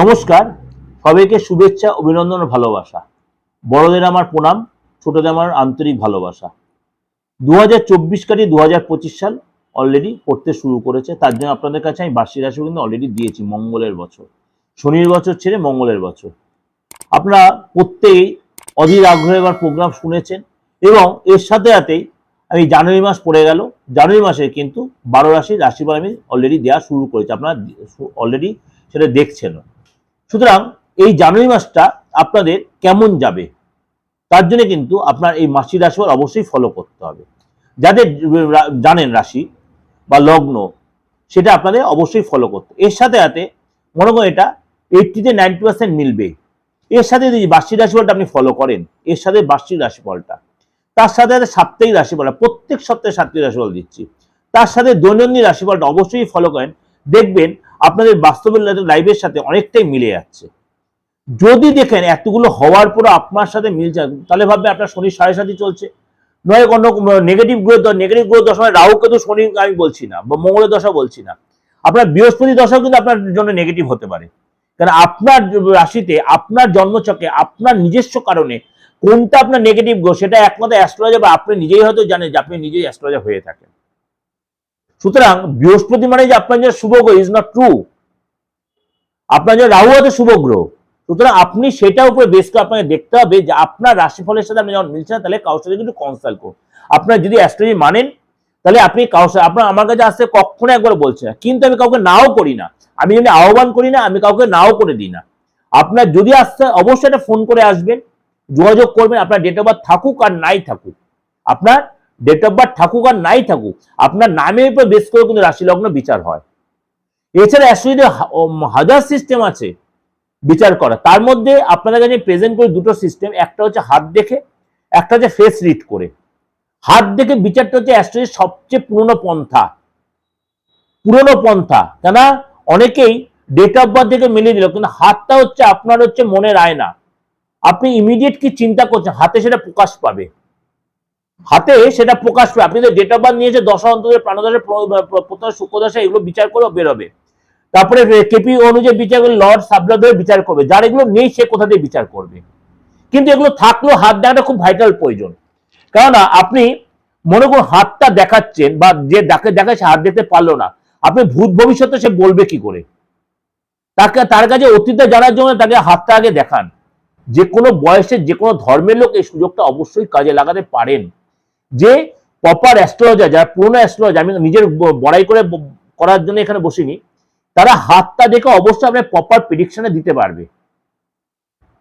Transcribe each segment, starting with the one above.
নমস্কার, সবাইকে শুভেচ্ছা, অভিনন্দন ও ভালোবাসা। বড়দের আমার প্রণাম, ছোটদের আমার আন্তরিক ভালোবাসা। দু হাজার চব্বিশ কাটি দু হাজার পঁচিশ সাল অলরেডি পড়তে শুরু করেছে। তার জন্য আপনাদের কাছে আমি বার্ষিক রাশি কিন্তু অলরেডি দিয়েছি, মঙ্গলের বছর। শনির বছর ছেড়ে মঙ্গলের বছর। আপনারা প্রত্যেকেই অধীর আগ্রহে এবার প্রোগ্রাম শুনেছেন এবং এর সাথে সাথেই আমি জানুয়ারি মাস পড়ে গেল। জানুয়ারি মাসে কিন্তু বারো রাশি রাশিফল আমি অলরেডি দেওয়া শুরু করেছি। আপনারা অলরেডি সেটা দেখছেন সুতরাং এই জানুয়ারি মাসটা আপনাদের কেমন যাবে? তার জন্য কিন্তু আপনার এই মাসিক রাশিফল অবশ্যই ফলো করতে হবে। যাদের জানেন রাশি বা লগ্ন, সেটা আপনাদের অবশ্যই ফলো করতে। এর সাথে সাথে মনে করেন এটা এইটিতে নাইনটি পার্সেন্ট মিলবে। এর সাথে যদি বার্ষিক রাশিফলটা আপনি ফলো করেন, এর সাথে বার্ষিক রাশিফলটা। তার সাথে সাথে সাপ্তাহিক রাশিফল প্রত্যেক সপ্তাহে সাপ্তাহিক রাশিফল দিচ্ছি। তার সাথে দৈনন্দিন রাশিফলটা অবশ্যই ফলো করেন। দেখবেন আপনাদের বাস্তবের লাইফের সাথে অনেকটাই মিলে যাচ্ছে। যদি দেখেন এতগুলো হওয়ার পরও আপনার সাথে মিলছে না, তাহলে ভাববে আপনার শনি সাড়ে সাথে চলছে। নয় কোনো নেগেটিভ গ্রোথ নেগেটিভ গ্রোথ দশা রাহু কেতু শনি আমি বলছি না বা মঙ্গলের দশা বলছি না। আপনার বৃহস্পতি দশাও কিন্তু আপনার জন্য নেগেটিভ হতে পারে। কারণ আপনার রাশিতে আপনার জন্মচকে আপনার নিজস্ব কারণে কোনটা আপনার নেগেটিভ গ্রোথ সেটা একমাত্র অ্যাস্ট্রোলজার বা আপনি নিজেই হয়তো জানেন যে আপনি নিজেই অ্যাস্ট্রোলজার হয়ে থাকেন। সুতরাং বৃহস্পতি মানে যে আপনার যে শুভ গ্রহ ইজ নট ট্রু আপনার যে রাহু আছে শুভ গ্রহ সুতরাং আপনি সেটার উপরে বেশ করে আপনাকে দেখতে হবে যে আপনার রাশিফলের সাথে আপনি যখন মিলছে না তাহলে কারোর সাথে কিন্তু কনসাল্ট করুন। আপনার যদি অ্যাস্ট্রোলজি মানেন, তাহলে আপনি কারোর সাথে আপনার আমার কাছে আসতে কখনো একবার বলছে না। কিন্তু আমি কাউকে নাও করি না। আমি যদি আহ্বান করি না, আমি কাউকে নাও করে দিই না। আপনার যদি আসতে অবশ্যই একটা ফোন করে আসবেন। যোগাযোগ করবেন, আপনার ডেট অফ বার্থ থাকুক আর নাই থাকুক। আপনার ডেট অফ বার্থ থাকুক আর নাই থাকুক, আপনার নামের উপর বেশ করে কিন্তু রাশি লগ্ন বিচার হয়। এছাড়া হাজার সিস্টেম আছে বিচার করা তার মধ্যে আপনাদের কাছে প্রেজেন্ট করি দুটো সিস্টেম একটা হচ্ছে হাত দেখে, একটা হচ্ছে ফেস রিড করে। হাত দেখে বিচারটা হচ্ছে অ্যাস্ট্রোলজির সবচেয়ে পুরনো পন্থা। পুরনো পন্থা কেন অনেকেই ডেট অফ বার্থ দেখে মিলিয়ে দিল, কিন্তু হাতটা হচ্ছে আপনার হচ্ছে মনের আয়না। আপনি ইমিডিয়েট কি চিন্তা করছেন? হাতে সেটা প্রকাশ পাবে। হাতে সেটা প্রকাশ পাবে আপনি ডেট অফ বার্থ নিয়েছে, দশা অন্তরের প্রাণদশা প্রথম শুক্রদশা এগুলো বিচার করে বেরোবে। তারপরে কেপি অনুযায়ী বিচার করলে লর্ড সাবলা ধরে বিচার করবে। যার এগুলো নেই, সে কোথা দিয়ে বিচার করবে? কিন্তু এগুলো থাকলেও হাত দেখাটা খুব ভাইটাল প্রয়োজন। কেননা আপনি মনে করুন হাতটা দেখাচ্ছেন বা যে ডাকে দেখাচ্ছে হাত দেখতে পারল না, আপনি ভূত ভবিষ্যতে সে বলবে কি করে? তাকে, তার কাছে অতীতে জানার জন্য তাকে হাতটা আগে দেখান। যে কোনো বয়সের যে কোনো ধর্মের লোক এই সুযোগটা অবশ্যই কাজে লাগাতে পারেন। যে প্রপার অ্যাস্ট্রোলজার যারা পুরোনো অ্যাস্ট্রোলজার আমি নিজের বড়াই করে করার জন্য এখানে বসিনি, তারা হাতটা দেখে অবশ্যই আপনার প্রপার প্রেডিকশনে দিতে পারবে।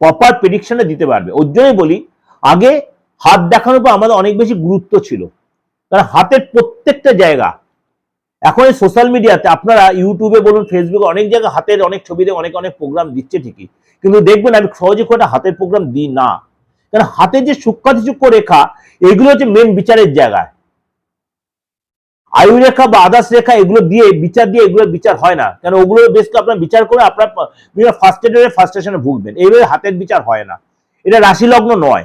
প্রপার প্রেডিকশনে দিতে পারবে। ওর জন্যই বলি, আগে হাত দেখানোর পর আমাদের অনেক বেশি গুরুত্ব ছিল। কারণ হাতের প্রত্যেকটা জায়গা, এখন এই সোশ্যাল মিডিয়াতে আপনারা ইউটিউবে বলুন ফেসবুকে অনেক জায়গায় হাতের অনেক ছবিতে অনেক অনেক প্রোগ্রাম দিচ্ছে ঠিকই। কিন্তু দেখবেন আমি সহজে খুব হাতের প্রোগ্রাম দিই না। কারণ হাতের যে সূক্ষ্ম সূক্ষ্ম রেখা, এগুলো হচ্ছে মেন বিচারের জায়গায়। আয়ু রেখা বা আদার্স রেখা, এগুলো দিয়ে, বিচার দিয়ে এগুলো বিচার হয় না। কারণ ওগুলো বেশ করে আপনার বিচার করে আপনার ফার্স্টেডের ফার্স্টেশনে ভুগবেন। এইভাবে হাতের বিচার হয় না। এটা রাশি লগ্ন নয়।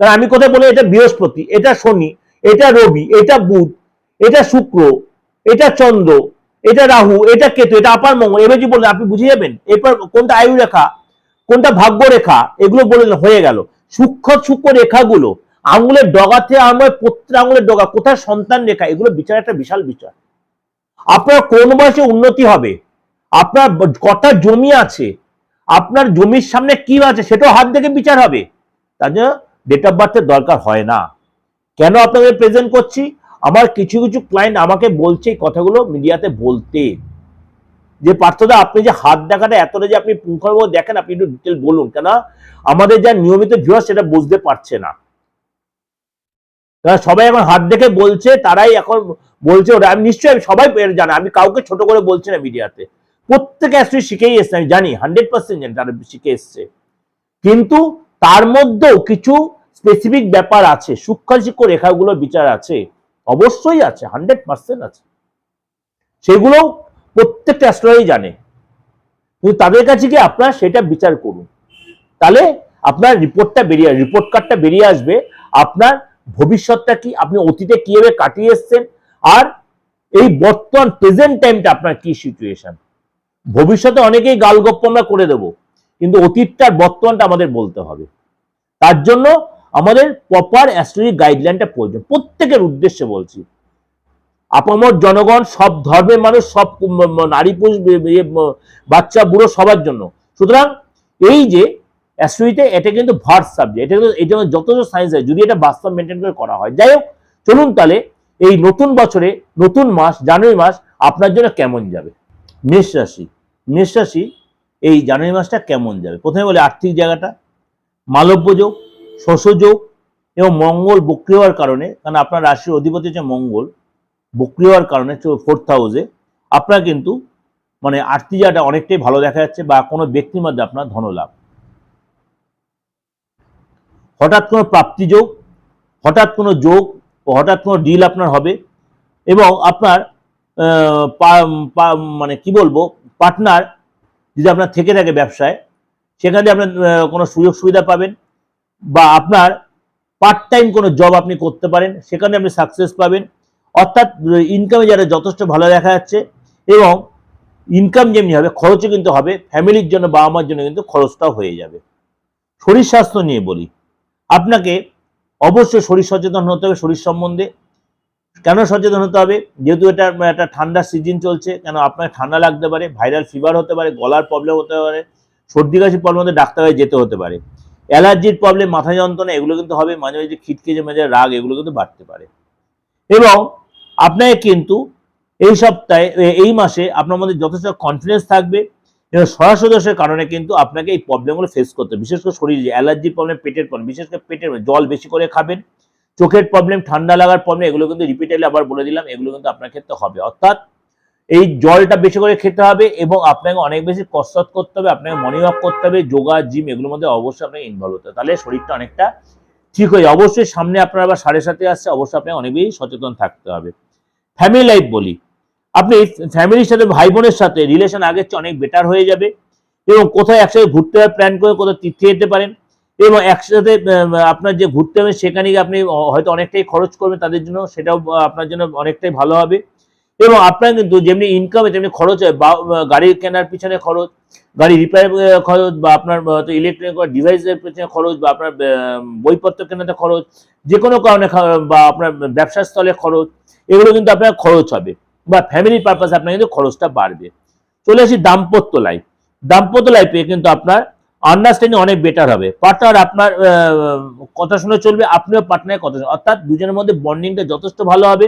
কারণ আমি কোথায় বলি, এটা বৃহস্পতি, এটা শনি, এটা রবি, এটা বুধ, এটা শুক্র, এটা চন্দ্র, এটা রাহু, এটা কেতু, এটা আপার মঙ্গল। এবার যদি বললেন আপনি বুঝে যাবেন? এরপর কোনটা আয়ু রেখা, কোনটা ভাগ্য রেখা, এগুলো বললেন হয়ে গেল। সূক্ষ্ম সূক্ষ্ম রেখাগুলো, আঙুলের ডগাতে আমার প্রত্যেক আঙুলের ডগা, কোথায় সন্তান রেখা, এগুলো বিচার একটা বিশাল বিচার। আপনার কোন বয়সে উন্নতি হবে? আপনার কটা জমি আছে? আপনার জমির সামনে কি আছে? সেটাও হাত দেখে বিচার হবে। তার জন্য ডেট অফ বার্থের দরকার হয় না। কেন আপনাকে প্রেজেন্ট করছি? আমার কিছু কিছু ক্লায়েন্ট আমাকে বলছে এই কথাগুলো মিডিয়াতে বলতে। যে পার্থদা, আপনি যে হাত দেখাটা এতটা যে আপনি পুঙ্খানুপুঙ্খ দেখেন, আপনি একটু ডিটেল বলুন। কেন আমাদের যা নিয়মিত ভিউয়ার সেটা বুঝতে পারছে না। সবাই এখন হাত দেখে বলছে, তারাই এখন বলছে ওটা। আমি নিশ্চয়ই আমি সবাই জানে, আমি কাউকে ছোট করে বলছি না মিডিয়াতে। প্রত্যেকে অ্যাকচুয়ালি শিখেই এসছে, আমি জানি হান্ড্রেড পার্সেন্ট জানি তারা শিখে এসছে। কিন্তু তার মধ্যেও কিছু স্পেসিফিক ব্যাপার আছে, সূক্ষ্ম সূক্ষ্ম রেখাগুলো বিচার আছে। অবশ্যই আছে হান্ড্রেড পার্সেন্ট আছে। সেগুলো প্রত্যেকটা অ্যাস্ট্রোলজি জানে। কিন্তু তাদের কাছে গিয়ে আপনার সেটা বিচার করুন। তাহলে আপনার রিপোর্টটা বেরিয়ে রিপোর্ট কার্ডটা বেরিয়ে আসবে। আপনার ভবিষ্যৎটা কি, আপনি অতীতে কীভাবে কাটিয়ে এসছেন, আর এই বর্তমান প্রেজেন্ট টাইমটা আপনার কি সিচুয়েশন ভবিষ্যতে অনেকেই গালগপ্প আমরা করে দেব, কিন্তু অতীতটার বর্তমানটা আমাদের বলতে হবে। তার জন্য আমাদের প্রপার অ্যাস্ট্রোলজি গাইডলাইনটা প্রয়োজন। প্রত্যেকের উদ্দেশ্যে বলছি আপামর জনগণ সব ধর্মের মানুষ, সব নারী, পুরুষ ম- বাচ্চা, বুড়ো সবার জন্য। সুতরাং এই যে অ্যাস্ট্রোলজিতে এটা কিন্তু ভার্স সাবজেক্ট এটা কিন্তু জন্য যথেষ্ট সায়েন্স আছে, যদি এটা বাস্তব মেনটেন করে করা হয়। যাই হোক, চলুন তাহলে এই নতুন বছরে, নতুন মাস, জানুয়ারি মাস আপনার জন্য কেমন যাবে? মেষ রাশি। মেষ রাশি, এই জানুয়ারি মাসটা কেমন যাবে? প্রথমে বলি আর্থিক জায়গাটা, মালব্য যোগ, শস্য যোগ এবং মঙ্গল বক্রি হওয়ার কারণে, কারণ আপনার রাশির অধিপতি হচ্ছে মঙ্গল। বক্রি হওয়ার কারণে ফোর্থ হাউসে আপনার কিন্তু মানে আর্থিক জায়গাটা অনেকটাই ভালো দেখা যাচ্ছে বা কোনো ব্যক্তির মধ্যে আপনার ধনলাভ। হঠাৎ কোনো প্রাপ্তি যোগ, হঠাৎ কোনো যোগ ও হঠাৎ কোনো ডিল আপনার হবে এবং আপনার মানে কি বলব পার্টনার যদি আপনার থেকে থাকে ব্যবসায়, সেখানে আপনার কোনো সুযোগ সুবিধা পাবেন বা আপনার পার্ট টাইম কোনো জব আপনি করতে পারেন, সেখানে আপনি সাকসেস পাবেন। অর্থাৎ ইনকামে যারা যথেষ্ট ভালো দেখা যাচ্ছে এবং ইনকাম যেমনি হবে, খরচও কিন্তু হবে ফ্যামিলির জন্য বাবা মার জন্য কিন্তু খরচটাও হয়ে যাবে। শরীর স্বাস্থ্য নিয়ে বলি। আপনাকে অবশ্যই শরীর সচেতন হতে হবে শরীর সম্বন্ধে। কেন সচেতন হতে হবে? যেহেতু এটা, একটা ঠান্ডার সিজন চলছে, কেন আপনার ঠান্ডা লাগতে পারে ভাইরাল ফিভার হতে পারে, গলার প্রবলেম হতে পারে, সর্দি কাশির প্রবলেম হতে ডাক্তারে যেতে হতে পারে। অ্যালার্জির প্রবলেম মাথা যন্ত্রণা, এগুলো কিন্তু হবে, মাঝে মাঝে খিটখিচে মাঝে রাগ, এগুলো কিন্তু বাড়তে পারে। এবং আপনাকে কিন্তু এই সপ্তাহে, এই মাসে আপনার মধ্যে যথেষ্ট কনফিডেন্স থাকবে এবং সরাসরি কারণে কিন্তু আপনাকে এই প্রবলেমগুলো ফেস করতে হবে। বিশেষ করে শরীরে অ্যালার্জির প্রবলেম পেটের প্রবলেম বিশেষ করে পেটের জল বেশি করে খাবেন, চোখের প্রবলেম ঠান্ডা লাগার প্রবলেম এগুলো কিন্তু রিপিটেডলি আবার বলে দিলাম, এগুলো কিন্তু আপনার ক্ষেত্রে হবে। অর্থাৎ এই জলটা বেশি করে খেতে হবে এবং আপনাকে অনেক বেশি কসরত করতে হবে, আপনাকে মর্নিং ওয়াক করতে হবে যোগা জিম এগুলোর মধ্যে অবশ্যই আপনাকে ইনভলভ হতে হবে। তাহলে শরীরটা অনেকটা ঠিক হয়ে অবশ্যই সামনে আপনার আবার সাড়ে সাথে আসছে, অবশ্যই আপনাকে অনেক বেশি সচেতন থাকতে হবে। ফ্যামিলি লাইফ বলি। আপনি ফ্যামিলির সাথে, ভাই বোনের সাথে রিলেশন আগের চেয়ে অনেক বেটার হয়ে যাবে এবং কোথায় একসাথে ঘুরতে হবে প্ল্যান করে কোথাও তীর্থে যেতে পারেন এবং একসাথে আপনার যে ঘুরতে হবে সেখানে আপনি হয়তো অনেকটাই খরচ করবেন, তাদের জন্য সেটাও আপনার জন্য অনেকটাই ভালো হবে। এবং আপনার কিন্তু যেমনি ইনকামে তেমনি খরচ হয়, বা গাড়ি কেনার পিছনে খরচ, গাড়ি রিপেয়ার খরচ, বা আপনার ইলেকট্রনিক ডিভাইসের পিছনে খরচ, বা আপনার বইপত্র কেনাতে খরচ যে কোনো কারণে বা আপনার ব্যবসার স্থলে খরচ, এগুলো কিন্তু আপনার খরচ হবে, বা ফ্যামিলি পারপাসে আপনার কিন্তু খরচটা বাড়বে। চলে আসি দাম্পত্য লাইফ দাম্পত্য লাইফে কিন্তু আপনার আন্ডারস্ট্যান্ডিং অনেক বেটার হবে পার্টনার আপনার কথা শুনে চলবে, আপনিও পার্টনারের কথা অর্থাৎ দুজনের মধ্যে বন্ডিংটা যথেষ্ট ভালো হবে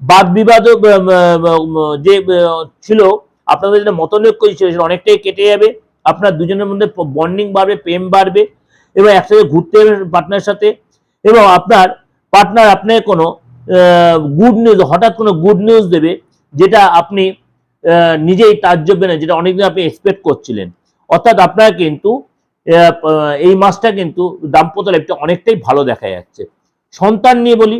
বাদ বিবাদ যে ছিল, আপনাদের যেটা মতনৈক্য ছিল, সেটা অনেকটাই কেটে যাবে। আপনার দুজনের মধ্যে বন্ডিং বাড়বে, প্রেম বাড়বে, এবং একসাথে ঘুরতে পার্টনারের সাথে। এবং আপনার পার্টনার আপনাকে কোনো গুড নিউজ হঠাৎ কোনো গুড নিউজ দেবে, যেটা আপনি নিজেই তাজ্জব্য না, যেটা অনেকদিন আপনি এক্সপেক্ট করছিলেন। অর্থাৎ আপনার কিন্তু এই মাসটা কিন্তু দাম্পত্য লাইফটা অনেকটাই ভালো দেখা যাচ্ছে। সন্তান নিয়ে বলি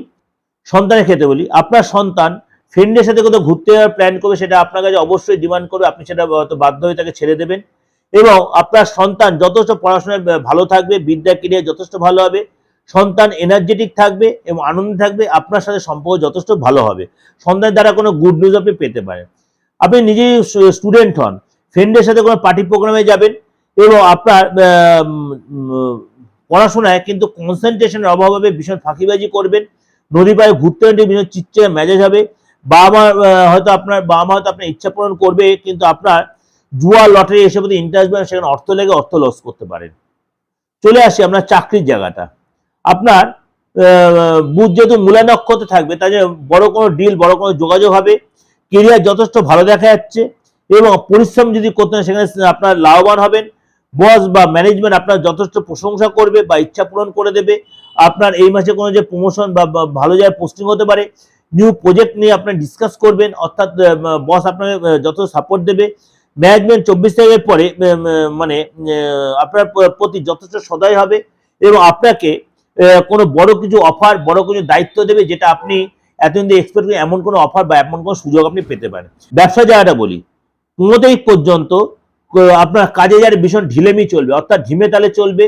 সন্তানের ক্ষেত্রে বলি, আপনার সন্তান ফ্রেন্ডের সাথে কোথাও ঘুরতে যাওয়ার প্ল্যান করবে, সেটা আপনার কাছে অবশ্যই ডিমান্ড করবে, আপনি সেটা বাধ্য হয়ে তাকে ছেড়ে দেবেন। এবং আপনার সন্তান যথেষ্ট পড়াশোনায় ভালো থাকবে, বিদ্যা ক্রিয়া যথেষ্ট ভালো হবে, সন্তান এনার্জেটিক থাকবে এবং আনন্দ থাকবে, আপনার সাথে সম্পর্ক যথেষ্ট ভালো হবে। সন্তানের দ্বারা কোনো গুড নিউজ আপনি পেতে পারেন। আপনি নিজেই স্টুডেন্ট হন, ফ্রেন্ডের সাথে কোনো পার্টি প্রোগ্রামে যাবেন এবং আপনার পড়াশোনায় কিন্তু কনসেন্ট্রেশনের অভাব হবে, ভীষণ ফাঁকিবাজি করবেন। নদী পাড়ে ঘুরতে ঘুরতে ভীষণ চিচ্ছে মেজাজ হবে। বাবা মা হয়তো আপনার বাবা মা হয়তো আপনার ইচ্ছা পূরণ করবে, কিন্তু আপনার জুয়া, লটারি এসব ইন্টারেস্ট বেন সেখানে অর্থ লেগে অর্থ লস করতে পারেন। চলে আসি আপনার চাকরির জায়গাটা। আপনার বুধ যেহেতু মূলা নক্ষত্রে থাকবে তাই বড় কোনো ডিল বড় কোনো যোগাযোগ হবে। কেরিয়ার যথেষ্ট ভালো দেখা যাচ্ছে এবং পরিশ্রম যদি করতে সেখানে আপনার লাভবান হবেন। বস বা ম্যানেজমেন্ট আপনার যথেষ্ট প্রশংসা করবে বা ইচ্ছা পূরণ করে দেবে। আপনার এই মাসে কোনো যে প্রমোশন বা ভালো জায়গায় পোস্টিং হতে পারে নিউ প্রজেক্ট নিয়ে আপনি ডিসকাস করবেন, অর্থাৎ বস আপনাকে যত সাপোর্ট দেবে। ম্যানেজমেন্ট চব্বিশ তারিখের পরে মানে আপনার প্রতি যথেষ্ট সদয় হবে এবং আপনাকে কোনো বড় কিছু অফার বড় কিছু দায়িত্ব দেবে যেটা আপনি এতদিন এক্সপেক্ট করেন এমন কোনো অফার বা এমন কোনো সুযোগ আপনি পেতে পারেন। ব্যবসা জায়গাটা বলি তারিখ পর্যন্ত আপনার কাজে যার ভীষণ ঢিলেমি চলবে, অর্থাৎ ঢিমে তালে চলবে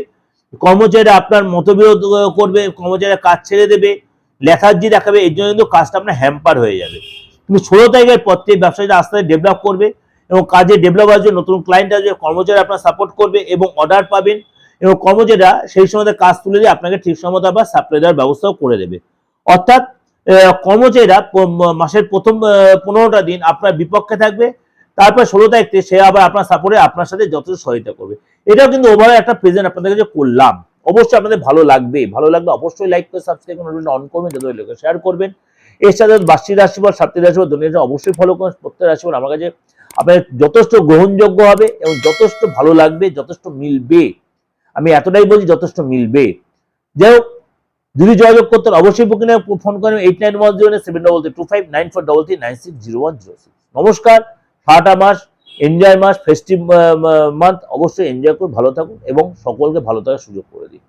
কর্মচারীরা আপনার মতবিরোধ করবে, কর্মচারীরা কাজ ছেড়ে দেবে, লেথার্জি দেখাবে, এর জন্য কিন্তু কাজটা আপনার হ্যাম্পার হয়ে যাবে। কিন্তু ষোলো তারিখের পর থেকে ব্যবসায়ীরা আস্তে ডেভেলপ করবে এবং কাজে ডেভেলপ আসবে নতুন ক্লায়েন্ট আসবে কর্মচারী আপনার সাপোর্ট করবে এবং অর্ডার পাবেন এবং কর্মচারীরা সেই সময় কাজ তুলে দিয়ে আপনাকে ঠিক সময় আবার সাপ্লাই দেওয়ার ব্যবস্থাও করে দেবে। অর্থাৎ কর্মচারীরা মাসের প্রথম পনেরোটা দিন আপনার বিপক্ষে থাকবে, তারপর ষোলো তারিখ সে আবার আপনার সাপোর্টে আপনার সাথে যথেষ্ট সহায়তা করবে। এটাও কিন্তু ওভারঅল একটা প্রেজেন্ট আপনাদের কাছে করলাম। অবশ্যই আপনাদের ভালো লাগবে। ভালো লাগলে অবশ্যই লাইক করে সাবস্ক্রাইব করে অন করবেন যাদের লোকে শেয়ার করবেন। এর সাথে বার্ষিক রাশিফল, সাপ্তাহিক রাশিফল দুনিয়াটা অবশ্যই ফলো করুন। প্রত্যেক রাশিফল আমার কাছে আপনাদের যথেষ্ট গ্রহণযোগ্য হবে এবং যথেষ্ট ভালো লাগবে, যথেষ্ট মিলবে। আমি এতটাই বলছি যথেষ্ট মিলবে। যাই হোক, যদি যোগাযোগ করতে অবশ্যই বুকিং ফোন করেন eight nine one zero seven double two five nine four double three nine six zero one zero six নমস্কার সারাটা মাস। এনজয় মাস ফেস্টিভ মান্থ অবশ্যই এনজয় করুন, ভালো থাকুন এবং সকলকে ভালো থাকার সুযোগ করে দিন।